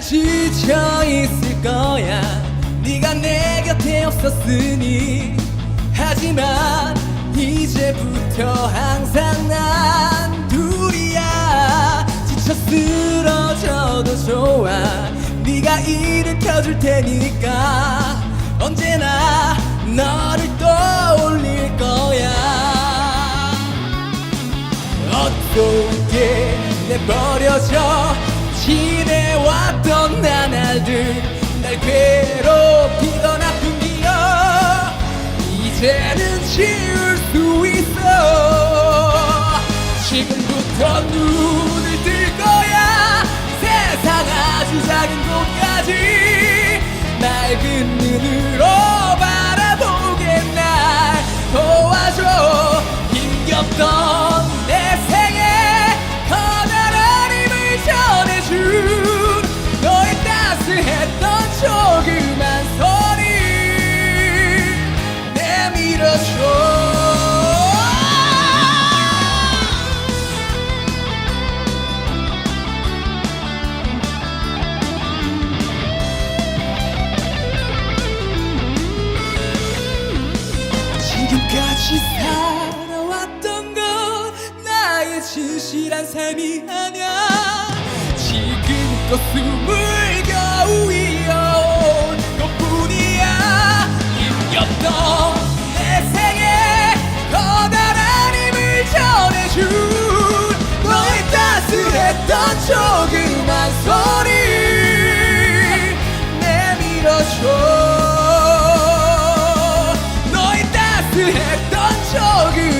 지쳐 있을 거야. 네가 내 곁에 없었으니. 하지만 이제부터 항상 난 둘이야. 지쳐 쓰러져도 좋아. 네가 일으켜 줄 테니까 언제나 너를 떠올릴 거야. 어떻게 내버려져 지내왔 지울 수 있어. 지금부터 눈을 뜰 거야. 세상 아주 작은 곳까지 맑은 눈으로 바라보게 날 도와줘. 힘겹던 진실한 삶이 아냐 지금껏 그 숨을 겨우 이어온 것뿐이야. 힘겹던 내 생에 커다란 힘을 전해준 너의 따스했던 조그만 손이 내밀어줘. 너의 따스했던 조그만